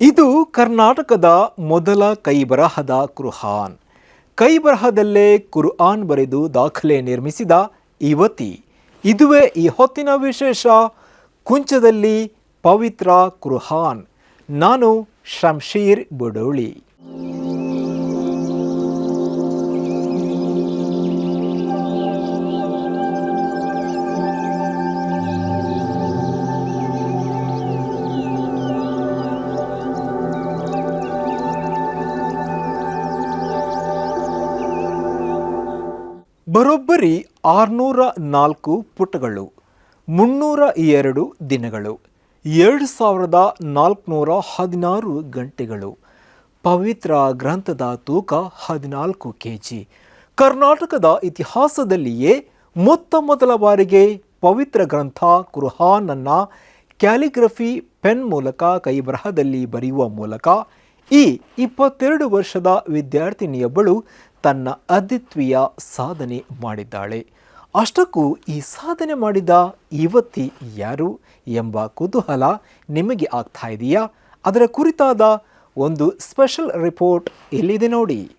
ಇದು ಕರ್ನಾಟಕದ ಮೊದಲ ಕೈಬರಹದ ಕುರ್ಹಾನ್. ಕೈಬರಹದಲ್ಲೇ ಕುರ್ಆನ್ ಬರೆದು ದಾಖಲೆ ನಿರ್ಮಿಸಿದ ಇವತಿ ಇದುವೇ ಈ ಹೊತ್ತಿನ ವಿಶೇಷ, ಕುಂಚದಲ್ಲಿ ಪವಿತ್ರ ಕುರ್ಹಾನ್. ನಾನು ಶಂಶೀರ್ ಬುಡೋಳಿ. ಬರೋಬ್ಬರಿ ಆರುನೂರ ನಾಲ್ಕು ಪುಟಗಳು, ಮುನ್ನೂರ ಎರಡು ದಿನಗಳು, ಎರಡು ಸಾವಿರದ ನಾಲ್ಕುನೂರ ಹದಿನಾರು ಗಂಟೆಗಳು, ಪವಿತ್ರ ಗ್ರಂಥದ ತೂಕ ಹದಿನಾಲ್ಕು ಕೆ ಜಿ ಕರ್ನಾಟಕದ ಇತಿಹಾಸದಲ್ಲಿಯೇ ಮೊತ್ತ ಮೊದಲ ಬಾರಿಗೆ ಪವಿತ್ರ ಗ್ರಂಥ ಕುರ್ಹಾನನ್ನು ಕ್ಯಾಲಿಗ್ರಫಿ ಪೆನ್ ಮೂಲಕ ಕೈಬರಹದಲ್ಲಿ ಬರೆಯುವ ಮೂಲಕ ಈ ಇಪ್ಪತ್ತೆರಡು ವರ್ಷದ ವಿದ್ಯಾರ್ಥಿನಿಯೊಬ್ಬಳು ತನ್ನ ಅದ್ವಿತೀಯ ಸಾಧನೆ ಮಾಡಿದ್ದಾಳೆ. ಅಷ್ಟಕ್ಕೂ ಈ ಸಾಧನೆ ಮಾಡಿದ ಯುವತಿ ಯಾರು ಎಂಬ ಕುತೂಹಲ ನಿಮಗೆ ಆಗ್ತಾ ಇದೆಯಾ? ಅದರ ಕುರಿತಾದ ಒಂದು ಸ್ಪೆಷಲ್ ರಿಪೋರ್ಟ್ ಇಲ್ಲಿದೆ ನೋಡಿ.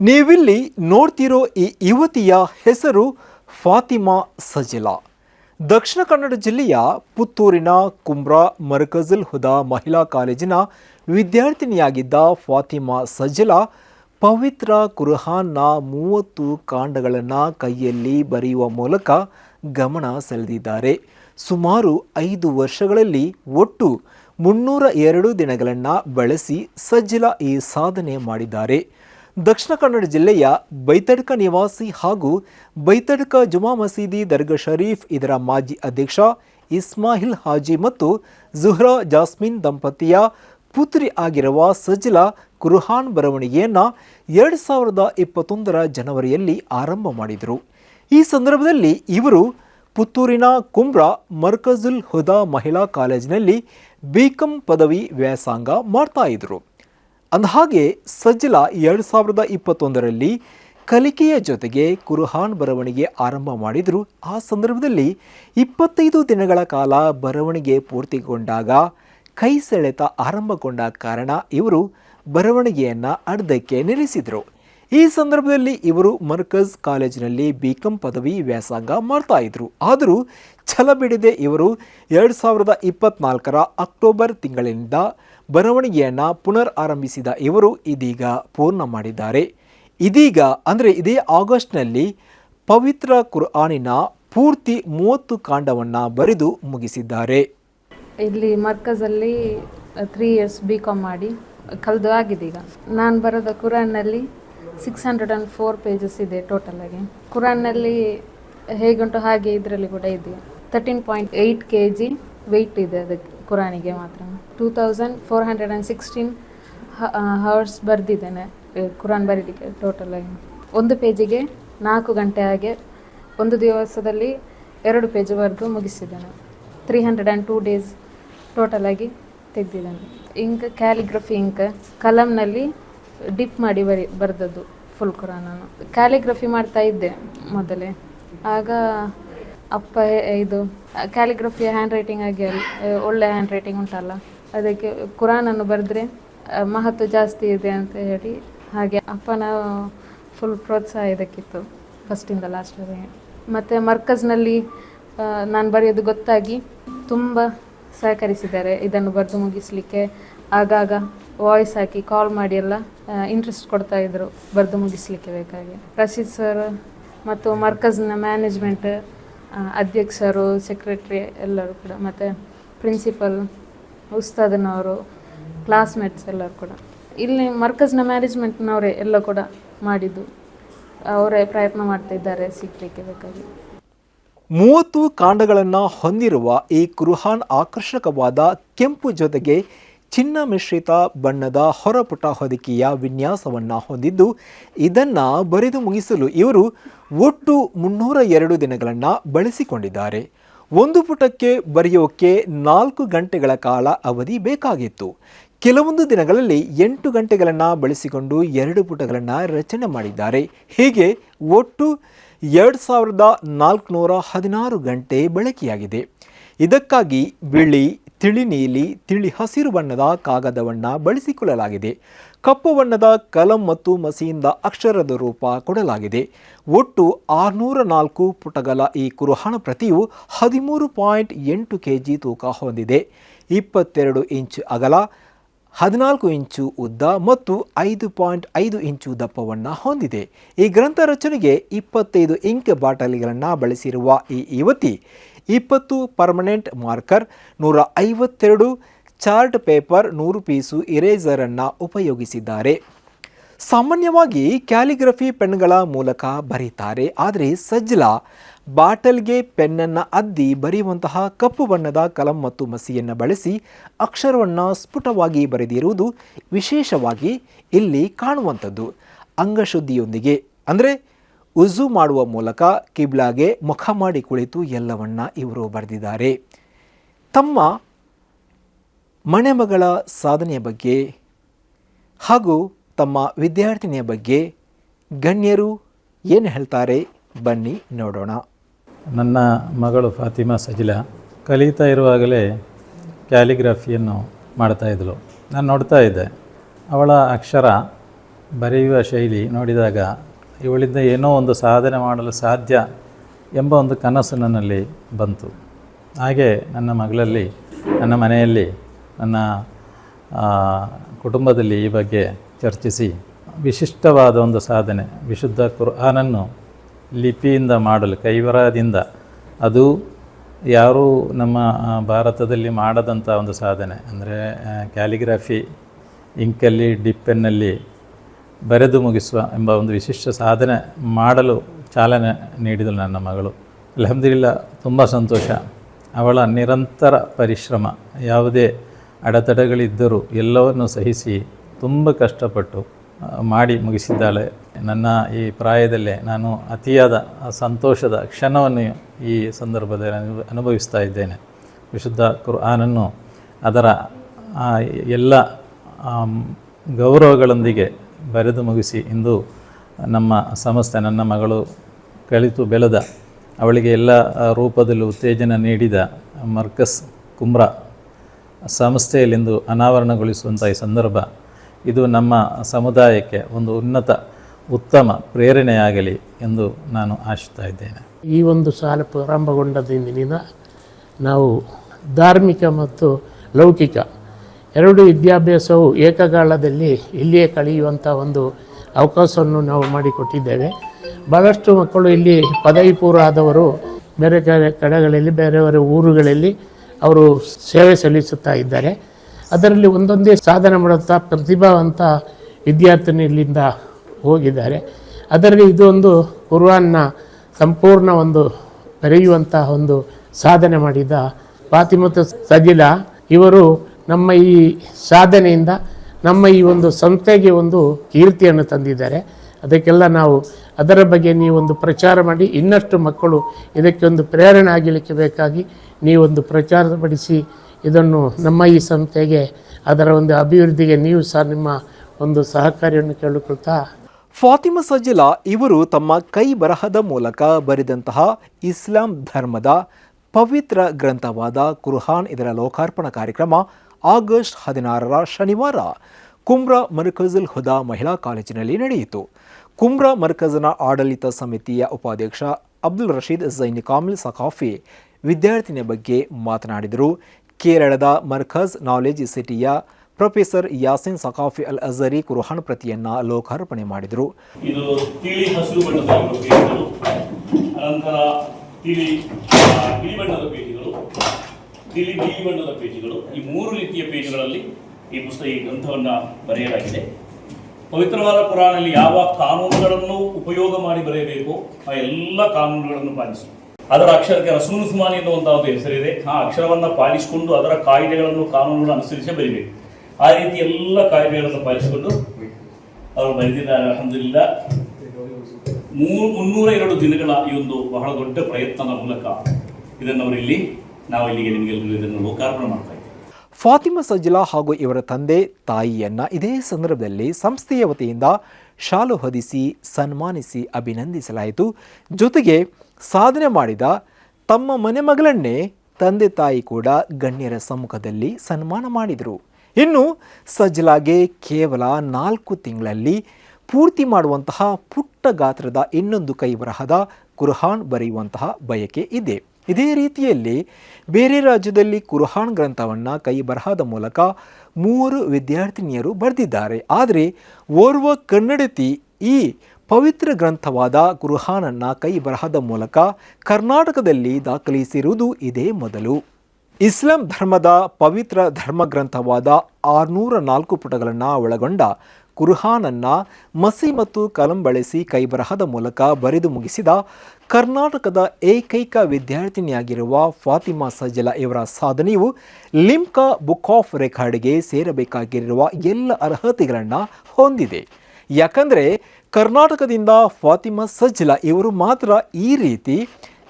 ನೀವಿಲ್ಲಿ ನೋಡ್ತಿರೋ ಈ ಯುವತಿಯ ಹೆಸರು ಫಾತಿಮಾ ಸಜಿಲಾ. ದಕ್ಷಿಣ ಕನ್ನಡ ಜಿಲ್ಲೆಯ ಪುತ್ತೂರಿನ ಕುಮ್ರಾ ಮರ್ಕಜಲ್ ಹುದಾ ಮಹಿಳಾ ಕಾಲೇಜಿನ ವಿದ್ಯಾರ್ಥಿನಿಯಾಗಿದ್ದ ಫಾತಿಮಾ ಸಜಿಲಾ ಪವಿತ್ರ ಕುರುಹಾನ್ನ ಮೂವತ್ತು ಕಾಂಡಗಳನ್ನು ಕೈಯಲ್ಲಿ ಬರೆಯುವ ಮೂಲಕ ಗಮನ ಸೆಳೆದಿದ್ದಾರೆ. ಸುಮಾರು ಐದು ವರ್ಷಗಳಲ್ಲಿ ಒಟ್ಟು ಮುನ್ನೂರ ಎರಡು ದಿನಗಳನ್ನು ಬಳಸಿ ಸಜ್ಜಿಲ ಈ ಸಾಧನೆ ಮಾಡಿದ್ದಾರೆ. ದಕ್ಷಿಣ ಕನ್ನಡ ಜಿಲ್ಲೆಯ ಬೈತಡ್ಕ ನಿವಾಸಿ ಹಾಗೂ ಬೈತಡ್ಕ ಜುಮಾ ಮಸೀದಿ ದರ್ಗಾ ಶರೀಫ್ ಇದರ ಮಾಜಿ ಅಧ್ಯಕ್ಷ ಇಸ್ಮಾಹಿಲ್ ಹಾಜಿ ಮತ್ತು ಜುಹ್ರಾ ಜಾಸ್ಮಿನ್ ದಂಪತಿಯ ಪುತ್ರಿ ಆಗಿರುವ ಸಜ್ಲಾ ಕುರುಹಾನ್ ಬರವಣಿಗೆಯನ್ನು ಎರಡು ಸಾವಿರದ ಇಪ್ಪತ್ತೊಂದರ ಜನವರಿಯಲ್ಲಿ ಆರಂಭ ಮಾಡಿದರು. ಈ ಸಂದರ್ಭದಲ್ಲಿ ಇವರು ಪುತ್ತೂರಿನ ಕುಮ್ರಾ ಮರ್ಕಜುಲ್ ಹುದಾ ಮಹಿಳಾ ಕಾಲೇಜಿನಲ್ಲಿ ಬಿಕಂ ಪದವಿ ವ್ಯಾಸಂಗ ಮಾಡ್ತಾ ಇದ್ರು. ಅಂದಹಾಗೆ ಸಜ್ಜಲಾ ಎರಡು ಸಾವಿರದ ಇಪ್ಪತ್ತೊಂದರಲ್ಲಿ ಕಲಿಕೆಯ ಜೊತೆಗೆ ಕುರುಹಾನ್ ಬರವಣಿಗೆ ಆರಂಭ ಮಾಡಿದರು. ಆ ಸಂದರ್ಭದಲ್ಲಿ ಇಪ್ಪತ್ತೈದು ದಿನಗಳ ಕಾಲ ಬರವಣಿಗೆ ಪೂರ್ತಿಗೊಂಡಾಗ ಕೈ ಸೆಳೆತ ಆರಂಭಗೊಂಡ ಕಾರಣ ಇವರು ಬರವಣಿಗೆಯನ್ನು ಅರ್ಧಕ್ಕೆ ನಿಲ್ಲಿಸಿದರು. ಈ ಸಂದರ್ಭದಲ್ಲಿ ಇವರು ಮರ್ಕಜ್ ಕಾಲೇಜಿನಲ್ಲಿ ಬಿಕಂ ಪದವಿ ವ್ಯಾಸಂಗ ಮಾಡ್ತಾ ಇದ್ರು. ಆದರೂ ಛಲ ಬಿಡದೆ ಇವರು ಎರಡು ಸಾವಿರದ ಇಪ್ಪತ್ನಾಲ್ಕರ ಅಕ್ಟೋಬರ್ ತಿಂಗಳಿನಿಂದ ಬರವಣಿಗೆಯನ್ನು ಪುನರ್ ಆರಂಭಿಸಿದ ಇವರು ಇದೀಗ ಪೂರ್ಣ ಮಾಡಿದ್ದಾರೆ. ಇದೀಗ ಅಂದರೆ ಇದೇ ಆಗಸ್ಟ್ನಲ್ಲಿ ಪವಿತ್ರ ಕುರ್ಆನಿನ ಪೂರ್ತಿ ಮೂವತ್ತು ಕಾಂಡವನ್ನು ಬರೆದು ಮುಗಿಸಿದ್ದಾರೆ. ಇಲ್ಲಿ ಮರ್ಕಜಲ್ಲಿ ತ್ರೀ ಇಯರ್ಸ್ ಬಿ ಕಾಮ್ ಮಾಡಿ ಕಲ್ದು ಆಗಿದೆ ಈಗ. ನಾನು ಬರೆದ ಕುರಾನ್ನಲ್ಲಿ six hundred and four pages ಇದೆ ಟೋಟಲ್ ಆಗಿ. ಕುರಾನ್ನಲ್ಲಿ ಹೇಗುಂಟು ಹಾಗೆ ಇದರಲ್ಲಿ ಕೂಡ ಇದೆ. Thirteen point eight K G weight ಇದೆ ಅದಕ್ಕೆ. ಕುರಾನಿಗೆ ಮಾತ್ರ. Two thousand four hundred and sixteen hours ಬರೆದಿದ್ದೇನೆ ಕುರಾನ್ ಬರೀಲಿಕ್ಕೆ ಟೋಟಲ್ ಆಗಿ. ಒಂದು ಪೇಜಿಗೆ ನಾಲ್ಕು ಗಂಟೆ ಹಾಗೆ ಒಂದು ದಿವಸದಲ್ಲಿ ಎರಡು ಪೇಜ್ ಬರೆದು ಮುಗಿಸಿದ್ದೇನೆ. Three hundred and two days ಟೋಟಲಾಗಿ ತೆಗೆದಿದ್ದೇನೆ. ಇಂಕ್ ಕ್ಯಾಲಿಗ್ರಫಿ ಇಂಕ್ ಕಲಂನಲ್ಲಿ ಡಿಪ್ ಮಾಡಿ ಬರಿ, ಬರೆದದ್ದು ಫುಲ್ ಕುರಾನನ್ನು ಕ್ಯಾಲಿಗ್ರಫಿ ಮಾಡ್ತಾ ಇದ್ದೆ ಮೊದಲೇ. ಆಗ ಅಪ್ಪ ಇದು ಕ್ಯಾಲಿಗ್ರಫಿಯ ಹ್ಯಾಂಡ್ ರೈಟಿಂಗ್ ಆಗಿ ಅಲ್ಲಿ ಒಳ್ಳೆ ಹ್ಯಾಂಡ್ ರೈಟಿಂಗ್ ಉಂಟಲ್ಲ. ಅದಕ್ಕೆ ಕುರಾನನ್ನು ಬರೆದ್ರೆ ಮಹತ್ವ ಜಾಸ್ತಿ ಇದೆ ಅಂತ ಹೇಳಿ ಹಾಗೆ ಅಪ್ಪನ ಫುಲ್ ಪ್ರೋತ್ಸಾಹ ಇದಕ್ಕಿತ್ತು ಫಸ್ಟಿಂದ ಲಾಸ್ಟ್ವರೆಗೆ ಮತ್ತು ಮರ್ಕಜ್ನಲ್ಲಿ ನಾನು ಬರೆಯೋದು ಗೊತ್ತಾಗಿ ತುಂಬ ಸಹಕರಿಸಿದ್ದಾರೆ. ಇದನ್ನು ಬರೆದು ಮುಗಿಸಲಿಕ್ಕೆ ಆಗಾಗ ವಾಯ್ಸ್ ಹಾಕಿ ಕಾಲ್ ಮಾಡಿ ಎಲ್ಲ ಇಂಟ್ರೆಸ್ಟ್ ಕೊಡ್ತಾ ಇದ್ರು. ಬರೆದು ಮುಗಿಸಲಿಕ್ಕೆ ಬೇಕಾಗಿ. ರಶೀದ್ ಸರ್ ಮತ್ತು ಮರ್ಕಜ್ನ ಮ್ಯಾನೇಜ್ಮೆಂಟ್ ಅಧ್ಯಕ್ಷರು ಸೆಕ್ರೆಟ್ರಿ ಎಲ್ಲರೂ ಕೂಡ, ಮತ್ತು ಪ್ರಿನ್ಸಿಪಲ್ ಉಸ್ತಾದನವರು ಕ್ಲಾಸ್ಮೇಟ್ಸ್ ಎಲ್ಲರೂ ಕೂಡ. ಇಲ್ಲಿ ಮರ್ಕಜ್ನ ಮ್ಯಾನೇಜ್ಮೆಂಟ್ನವರೇ ಎಲ್ಲ ಕೂಡ ಮಾಡಿದ್ದು. ಅವರೇ ಪ್ರಯತ್ನ ಮಾಡ್ತಾ ಇದ್ದಾರೆ ಸಿಗಲಿಕ್ಕೆ ಬೇಕಾಗಿ. ಮೂವತ್ತು ಕಾಂಡಗಳನ್ನು ಹೊಂದಿರುವ ಈ ಕುರುಹಾನ್ ಆಕರ್ಷಕವಾದ ಕೆಂಪು ಜೊತೆಗೆ ಚಿನ್ನ ಮಿಶ್ರಿತ ಬಣ್ಣದ ಹೊರಪುಟ ಹೊದಿಕೆಯ ವಿನ್ಯಾಸವನ್ನು ಹೊಂದಿದ್ದು, ಇದನ್ನು ಬರೆದು ಮುಗಿಸಲು ಇವರು ಒಟ್ಟು ಮುನ್ನೂರ ಎರಡು ದಿನಗಳನ್ನು ಬಳಸಿಕೊಂಡಿದ್ದಾರೆ. ಒಂದು ಪುಟಕ್ಕೆ ಬರೆಯೋಕ್ಕೆ ನಾಲ್ಕು ಗಂಟೆಗಳ ಕಾಲ ಅವಧಿ ಬೇಕಾಗಿತ್ತು. ಕೆಲವೊಂದು ದಿನಗಳಲ್ಲಿ ಎಂಟು ಗಂಟೆಗಳನ್ನು ಬಳಸಿಕೊಂಡು ಎರಡು ಪುಟಗಳನ್ನು ರಚನೆ ಮಾಡಿದ್ದಾರೆ. ಹೀಗೆ ಒಟ್ಟು ಎರಡು ಸಾವಿರದ ನಾಲ್ಕುನೂರ ಹದಿನಾರು ಗಂಟೆ ಬಳಕೆಯಾಗಿದೆ. ಇದಕ್ಕಾಗಿ ಬಿಳಿ, ತಿಳಿ ನೀಲಿ, ತಿಳಿ ಹಸಿರು ಬಣ್ಣದ ಕಾಗದವನ್ನು ಬಳಸಿಕೊಳ್ಳಲಾಗಿದೆ. ಕಪ್ಪು ಬಣ್ಣದ ಕಲಂ ಮತ್ತು ಮಸಿಯಿಂದ ಅಕ್ಷರದ ರೂಪ ಕೊಡಲಾಗಿದೆ. ಒಟ್ಟು ಆರುನೂರ ನಾಲ್ಕು ಪುಟಗಳ ಈ ಕುರುಹಣ ಪ್ರತಿಯು ಹದಿಮೂರು ಪಾಯಿಂಟ್ ಎಂಟು ಕೆ ಜಿ ತೂಕ ಹೊಂದಿದೆ. ಇಪ್ಪತ್ತೆರಡು ಇಂಚು ಅಗಲ, ಹದಿನಾಲ್ಕು ಇಂಚು ಉದ್ದ ಮತ್ತು ಐದು ಪಾಯಿಂಟ್ ಐದು ಇಂಚು ದಪ್ಪವನ್ನು ಹೊಂದಿದೆ. ಈ ಗ್ರಂಥ ರಚನೆಗೆ ಇಪ್ಪತ್ತೈದು ಇಂಕ್ ಬಾಟಲಿಗಳನ್ನು ಬಳಸಿರುವ ಈ ಯುವತಿ ಇಪ್ಪತ್ತು ಪರ್ಮನೆಂಟ್ ಮಾರ್ಕರ್ ನೂರ ಐವತ್ತೆರಡು ಚಾರ್ಟ್ ಪೇಪರ್, ನೂರು ಪೀಸು ಇರೇಸರನ್ನು ಉಪಯೋಗಿಸಿದ್ದಾರೆ. ಸಾಮಾನ್ಯವಾಗಿ ಕ್ಯಾಲಿಗ್ರಫಿ ಪೆನ್ಗಳ ಮೂಲಕ ಬರೀತಾರೆ. ಆದರೆ ಸಜ್ಲಾ ಬಾಟಲ್ಗೆ ಪೆನ್ನನ್ನು ಅದ್ದಿ ಬರೆಯುವಂತಹ ಕಪ್ಪು ಬಣ್ಣದ ಕಲಂ ಮತ್ತು ಮಸಿಯನ್ನು ಬಳಸಿ ಅಕ್ಷರವನ್ನು ಸ್ಫುಟವಾಗಿ ಬರೆದಿರುವುದು ವಿಶೇಷವಾಗಿ ಇಲ್ಲಿ ಕಾಣುವಂಥದ್ದು. ಅಂಗಶುದ್ಧಿಯೊಂದಿಗೆ. ಅಂದರೆ ಉಜು ಮಾಡುವ ಮೂಲಕ ಕಿಬ್ಲಾಗೆ ಮುಖ ಮಾಡಿ ಕುಳಿತು ಎಲ್ಲವನ್ನ ಇವರು ಬರೆದಿದ್ದಾರೆ. ತಮ್ಮ ಮನೆಮಗಳ ಸಾಧನೆಯ ಬಗ್ಗೆ ಹಾಗೂ ತಮ್ಮ ವಿದ್ಯಾರ್ಥಿನಿಯ ಬಗ್ಗೆ ಗಣ್ಯರು ಏನು ಹೇಳ್ತಾರೆ ಬನ್ನಿ ನೋಡೋಣ. ನನ್ನ ಮಗಳು ಫಾತಿಮಾ ಸಜಿಲಾ ಕಲಿತಾ ಇರುವಾಗಲೇ ಕ್ಯಾಲಿಗ್ರಫಿಯನ್ನು ಮಾಡ್ತಾಯಿದ್ಳು ನಾನು ನೋಡ್ತಾ ಇದ್ದೆ. ಅವಳ ಅಕ್ಷರ ಬರೆಯುವ ಶೈಲಿ ನೋಡಿದಾಗ ಇವಳಿಂದ ಏನೋ ಒಂದು ಸಾಧನೆ ಮಾಡಲು ಸಾಧ್ಯ ಎಂಬ ಒಂದು ಕನಸು ನನ್ನಲ್ಲಿ ಬಂತು. ಹಾಗೆ ನನ್ನ ಮಗಳಲ್ಲಿ, ನನ್ನ ಮನೆಯಲ್ಲಿ, ನನ್ನ ಕುಟುಂಬದಲ್ಲಿ ಈ ಬಗ್ಗೆ ಚರ್ಚಿಸಿ ವಿಶಿಷ್ಟವಾದ ಒಂದು ಸಾಧನೆ, ವಿಶುದ್ಧ ಕುರ್ಆನನ್ನು ಲಿಪಿಯಿಂದ ಮಾಡಲು, ಕೈವರದಿಂದ. ಅದು ಯಾರೂ ನಮ್ಮ ಭಾರತದಲ್ಲಿ ಮಾಡದಂಥ ಒಂದು ಸಾಧನೆ. ಅಂದರೆ ಕ್ಯಾಲಿಗ್ರಫಿ, ಇಂಕಲ್ಲಿ, ಡಿಪ್ಪೆನ್ನಲ್ಲಿ ಬರೆದು ಮುಗಿಸುವ ಎಂಬ ಒಂದು ವಿಶಿಷ್ಟ ಸಾಧನೆ ಮಾಡಲು ಚಾಲನೆ ನೀಡಿದಳು ನನ್ನ ಮಗಳು. ಅಲ್ಹಮ್ದಿಲ್ಲ ತುಂಬ ಸಂತೋಷ. ಅವಳ ನಿರಂತರ ಪರಿಶ್ರಮ, ಯಾವುದೇ ಅಡೆತಡೆಗಳಿದ್ದರೂ ಎಲ್ಲವನ್ನು ಸಹಿಸಿ ತುಂಬ ಕಷ್ಟಪಟ್ಟು ಮಾಡಿ ಮುಗಿಸಿದ್ದಾಳೆ. ನನ್ನ ಈ ಪ್ರಾಯದಲ್ಲೇ ನಾನು ಅತಿಯಾದ ಸಂತೋಷದ ಕ್ಷಣವನ್ನು ಈ ಸಂದರ್ಭದಲ್ಲಿ ಅನು- ಅನುಭವಿಸ್ತಾ ಇದ್ದೇನೆ. ವಿಶುದ್ಧ ಕುರ್ಆನನ್ನು ಅದರ ಎಲ್ಲ ಗೌರವಗಳೊಂದಿಗೆ ಬರೆದು ಮುಗಿಸಿ ಇಂದು ನಮ್ಮ ಸಂಸ್ಥೆ ನನ್ನ ಮಗಳು ಕಲಿತು ಬೆಳೆದ ಅವಳಿಗೆ ಎಲ್ಲ ರೂಪದಲ್ಲಿ ಉತ್ತೇಜನ ನೀಡಿದ ಮರ್ಕಸ್ ಕುಮ್ರಾ ಸಂಸ್ಥೆಯಲ್ಲಿಂದು ಅನಾವರಣಗೊಳಿಸುವಂಥ ಈ ಸಂದರ್ಭ, ಇದು ನಮ್ಮ ಸಮುದಾಯಕ್ಕೆ ಒಂದು ಉನ್ನತ, ಉತ್ತಮ ಪ್ರೇರಣೆಯಾಗಲಿ ಎಂದು ನಾನು ಆಶಿಸ್ತಾ ಇದ್ದೇನೆ. ಈ ಒಂದು ಸಾಲ ಪ್ರಾರಂಭಗೊಂಡದಿಂದಿನಿಂದ ನಾವು ಧಾರ್ಮಿಕ ಮತ್ತು ಲೌಕಿಕ ಎರಡು ವಿದ್ಯಾಭ್ಯಾಸವು ಏಕಕಾಲದಲ್ಲಿ ಇಲ್ಲಿಯೇ ಕಳೆಯುವಂಥ ಒಂದು ಅವಕಾಶವನ್ನು ನಾವು ಮಾಡಿಕೊಟ್ಟಿದ್ದೇವೆ. ಭಾಳಷ್ಟು ಮಕ್ಕಳು ಇಲ್ಲಿ ಪದವಿ ಪೂರ್ವ ಆದವರು, ಬೇರೆ ಕಡೆ, ಕಡೆಗಳಲ್ಲಿ, ಬೇರೆ ಬೇರೆ ಊರುಗಳಲ್ಲಿ ಅವರು ಸೇವೆ ಸಲ್ಲಿಸುತ್ತಾ ಇದ್ದಾರೆ. ಅದರಲ್ಲಿ ಒಂದೊಂದೇ ಸಾಧನೆ ಮಾಡುತ್ತಾ ಪ್ರತಿಭಾವಂತ ವಿದ್ಯಾರ್ಥಿನಿ ಇಲ್ಲಿಂದ ಹೋಗಿದ್ದಾರೆ. ಅದರಲ್ಲಿ ಇದೊಂದು ಕುರ್ವಾನ್ನ ಸಂಪೂರ್ಣ ಒಂದು ಬೆರೆಯುವಂತಹ ಒಂದು ಸಾಧನೆ ಮಾಡಿದ ಪಾತಿಮತ ಸಜಿಲಾ. ಇವರು ನಮ್ಮ ಈ ಸಾಧನೆಯಿಂದ ನಮ್ಮ ಈ ಒಂದು ಸಂಸ್ಥೆಗೆ ಒಂದು ಕೀರ್ತಿಯನ್ನು ತಂದಿದ್ದಾರೆ. ಅದಕ್ಕೆಲ್ಲ ನಾವು ಅದರ ಬಗ್ಗೆ ನೀವೊಂದು ಪ್ರಚಾರ ಮಾಡಿ, ಇನ್ನಷ್ಟು ಮಕ್ಕಳು ಇದಕ್ಕೆ ಒಂದು ಪ್ರೇರಣೆ ಆಗಲಿಕ್ಕೆ ಬೇಕಾಗಿ ನೀವೊಂದು ಪ್ರಚಾರಪಡಿಸಿ ಇದನ್ನು ನಮ್ಮ ಈ ಸಂಸ್ಥೆಗೆ, ಅದರ ಒಂದು ಅಭಿವೃದ್ಧಿಗೆ ನೀವು ಸಹ ನಿಮ್ಮ ಒಂದು ಸಹಕಾರಿಯನ್ನು ಕೇಳಿಕೊಳ್ತಾ. ಫಾತಿಮಾ ಸಜೀಲಾ ಇವರು ತಮ್ಮ ಕೈ ಬರಹದ ಮೂಲಕ ಬರೆದಂತಹ ಇಸ್ಲಾಂ ಧರ್ಮದ ಪವಿತ್ರ ಗ್ರಂಥವಾದ ಕುರ್ಹಾನ್ ಇದರ ಲೋಕಾರ್ಪಣ ಕಾರ್ಯಕ್ರಮ ಆಗಸ್ಟ್ ಹದಿನಾರರ ಶನಿವಾರ ಕುಮ್ರಾ ಮರ್ಕಜುಲ್ ಹುದಾ ಮಹಿಳಾ ಕಾಲೇಜಿನಲ್ಲಿ ನಡೆಯಿತು. ಕುಮ್ರಾ ಮರ್ಕಜ್ನ ಆಡಳಿತ ಸಮಿತಿಯ ಉಪಾಧ್ಯಕ್ಷ ಅಬ್ದುಲ್ ರಶೀದ್ ಜೈನಿ ಕಾಮಿಲ್ ಸಖಾಫಿ ವಿದ್ಯಾರ್ಥಿನಿಯ ಬಗ್ಗೆ ಮಾತನಾಡಿದರು. ಕೇರಳದ ಮರ್ಕಜ್ ನಾಲೆಜ್ ಸಿಟಿಯ ಪ್ರೊಫೆಸರ್ ಯಾಸಿನ್ ಸಖಾಫಿ ಅಲ್ ಅಜರಿ ಕುರುಹಾನ್ ಪ್ರತಿಯನ್ನ ಲೋಕಾರ್ಪಣೆ ಮಾಡಿದರು. ಇದು ತಿಳಿ ಹಸಿರು ಬಣ್ಣದ ಅನಂತರ ತಿಳಿ ಬಣ್ಣದ ಪೇಜ್ಗಳು ತಿಳಿ ನೀಲಿ ಬಣ್ಣದ ಪೇಜುಗಳು. ಈ ಮೂರು ರೀತಿಯ ಪೇಜುಗಳಲ್ಲಿ ಈ ಪುಸ್ತಕ ಈ ಗ್ರಂಥವನ್ನು ಬರೆಯಲಾಗಿದೆ. ಪವಿತ್ರವಾದ ಪುರಾಣಲ್ಲಿ ಯಾವ ಕಾನೂನುಗಳನ್ನು ಉಪಯೋಗ ಮಾಡಿ ಬರೆಯಬೇಕು ಆ ಎಲ್ಲ ಕಾನೂನುಗಳನ್ನು ಪಾಲಿಸಿ. ಅದರ ಅಕ್ಷರಕ್ಕೆ ರಸೂಲ್ ಉಸ್ಮಾನ್ ಎನ್ನುವಂತಹ ಒಂದು ಹೆಸರಿದೆ. ಆ ಅಕ್ಷರವನ್ನು ಪಾಲಿಸಿಕೊಂಡು ಅದರ ಕಾಯ್ದೆಗಳನ್ನು ಕಾನೂನುಗಳನ್ನು ಅನುಸರಿಸಿ ಬರೀಬೇಕು. ಆ ರೀತಿ ಎಲ್ಲ ಕಾಯ್ದೆಗಳನ್ನು ಪಾಲಿಸಿಕೊಂಡು ಅವರು ಬರೆದಿದ್ದಾರೆ. ಅಲ್ಹಮ್ದುಲಿಲ್ಲ. ಮೂರು ಮುನ್ನೂರ ಎರಡು ದಿನಗಳ ಈ ಒಂದು ಬಹಳ ದೊಡ್ಡ ಪ್ರಯತ್ನದ ಮೂಲಕ ಇದನ್ನು ಅವರು ಇಲ್ಲಿ ನಾವು ಇಲ್ಲಿಗೆ ನಿಮಗೆ ಇದನ್ನು ಲೋಕಾರ್ಪಣೆ ಮಾಡ್ತಾ ಇದ್ದೀವಿ. ಫಾತಿಮಾ ಸಜ್ಜಲಾ ಹಾಗೂ ಇವರ ತಂದೆ, ತಾಯಿಯನ್ನ ಇದೇ ಸಂದರ್ಭದಲ್ಲಿ ಸಂಸ್ಥೆಯ ವತಿಯಿಂದ ಶಾಲು ಹೊದಿಸಿ, ಸನ್ಮಾನಿಸಿ, ಅಭಿನಂದಿಸಲಾಯಿತು. ಜೊತೆಗೆ ಸಾಧನೆ ಮಾಡಿದ ತಮ್ಮ ಮನೆ ಮಗಳನ್ನೇ ತಂದೆ, ತಾಯಿ ಕೂಡ ಗಣ್ಯರ ಸಮ್ಮುಖದಲ್ಲಿ ಸನ್ಮಾನ ಮಾಡಿದರು. ಇನ್ನು ಸಜ್ಜಲಾಗೆ ಕೇವಲ ನಾಲ್ಕು ತಿಂಗಳಲ್ಲಿ ಪೂರ್ತಿ ಮಾಡುವಂತಹ ಪುಟ್ಟ ಗಾತ್ರದ ಇನ್ನೊಂದು ಕೈ ಬರಹದ ಕುರ್ಹಾನ್ ಬರೆಯುವಂತಹ ಬಯಕೆ ಇದೆ. ಇದೇ ರೀತಿಯಲ್ಲಿ ಬೇರೆ ರಾಜ್ಯದಲ್ಲಿ ಕುರುಹಾನ್ ಗ್ರಂಥವನ್ನು ಕೈ ಬರಹದ ಮೂಲಕ ಮೂವರು ವಿದ್ಯಾರ್ಥಿನಿಯರು ಬರೆದಿದ್ದಾರೆ. ಆದರೆ ಓರ್ವ ಕನ್ನಡತಿ ಈ ಪವಿತ್ರ ಗ್ರಂಥವಾದ ಕುರುಹಾನನ್ನು ಕೈ ಬರಹದ ಮೂಲಕ ಕರ್ನಾಟಕದಲ್ಲಿ ದಾಖಲಿಸಿರುವುದು ಇದೇ ಮೊದಲು. ಇಸ್ಲಾಂ ಧರ್ಮದ ಪವಿತ್ರ ಧರ್ಮಗ್ರಂಥವಾದ ಆರುನೂರ ನಾಲ್ಕು ಪುಟಗಳನ್ನು ಒಳಗೊಂಡ ಕುರ್ಹಾನನ್ನು ಮಸಿ ಮತ್ತು ಕಲಂ ಬಳಸಿ ಕೈಬರಹದ ಮೂಲಕ ಬರೆದು ಮುಗಿಸಿದ ಕರ್ನಾಟಕದ ಏಕೈಕ ವಿದ್ಯಾರ್ಥಿನಿಯಾಗಿರುವ ಫಾತಿಮಾ ಸಜಲ ಇವರ ಸಾಧನೆಯು ಲಿಮ್ಕಾ ಬುಕ್ ಆಫ್ ರೆಕಾರ್ಡ್ಗೆ ಸೇರಬೇಕಾಗಿರುವ ಎಲ್ಲ ಅರ್ಹತೆಗಳನ್ನು ಹೊಂದಿದೆ. ಯಾಕಂದರೆ ಕರ್ನಾಟಕದಿಂದ ಫಾತಿಮಾ ಸಜ್ಜಲ ಇವರು ಮಾತ್ರ ಈ ರೀತಿ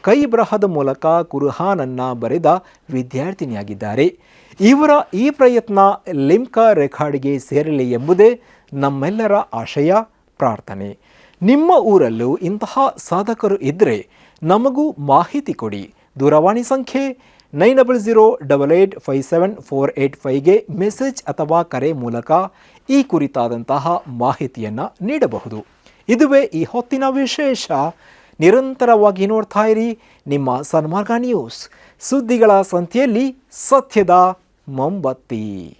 ಕೈ ಬರಹದ ಮೂಲಕ ಕುರ್ಹಾನನ್ನು ಬರೆದ ವಿದ್ಯಾರ್ಥಿನಿಯಾಗಿದ್ದಾರೆ. ಇವರ ಈ ಪ್ರಯತ್ನ ಲಿಮ್ಕಾ ರೆಕಾರ್ಡ್ಗೆ ಸೇರಲಿ ಎಂಬುದೇ ನಮ್ಮೆಲ್ಲರ ಆಶಯ, ಪ್ರಾರ್ಥನೆ. ನಿಮ್ಮ ಊರಲ್ಲೂ ಇಂತಹ ಸಾಧಕರು ಇದ್ದರೆ ನಮಗೂ ಮಾಹಿತಿ ಕೊಡಿ. ದೂರವಾಣಿ ಸಂಖ್ಯೆ nine double zero double eight five seven four eight ಫೈವ್ಗೆ message ಅಥವಾ ಕರೆ ಮೂಲಕ ಈ ಕುರಿತಾದಂತಹ ಮಾಹಿತಿಯನ್ನು ನೀಡಬಹುದು. ಇದುವೇ ಈ ಹೊತ್ತಿನ ವಿಶೇಷ. ನಿರಂತರವಾಗಿ ನೋಡ್ತಾ ಇರಿ ನಿಮ್ಮ ಸನ್ಮಾರ್ಗ ನ್ಯೂಸ್. ಸುದ್ದಿಗಳ ಸಂತೆಯಲ್ಲಿ ಸತ್ಯದ ಮೊಂಬತ್ತಿ.